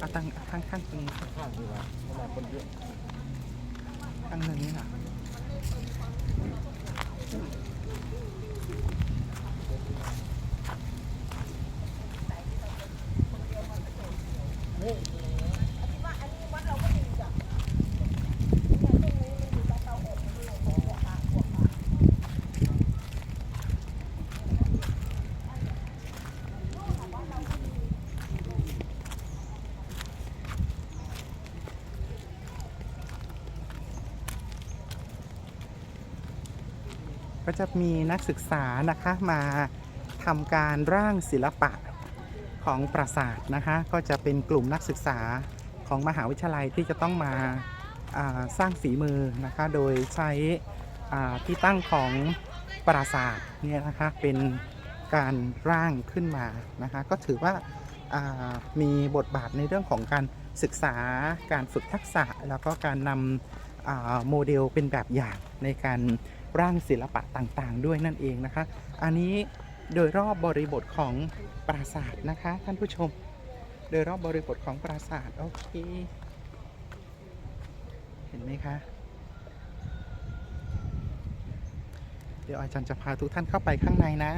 เอาตั้งข้างข้างตรงนี้ข้างดีกว่าเวลาคนเยอะข้างนี้น่ะ ก็จะมีนักศึกษานะคะมาทำการร่างศิลปะของปราสาทนะคะก็จะเป็นกลุ่มนักศึกษาของมหาวิทยาลัยที่จะต้องมาาสร้างฝีมือนะคะโดยใช้ที่ตั้งของปราสาทเนี่ยนะคะเป็นการร่างขึ้นมานะคะก็ถือว่าามีบทบาทในเรื่องของการศึกษาการฝึกทักษะ แล้วก็การนำโมเดลเป็นแบบอย่างในการ ร่างศิลปะต่างๆ ด้วยนั่นเองนะคะ อันนี้โดยรอบบริบทของปราสาทนะคะ ท่านผู้ชม โดยรอบบริบทของปราสาทโอเค เห็นไหมคะ เดี๋ยวอาจารย์จะพาทุกท่านเข้าไปข้างในนะ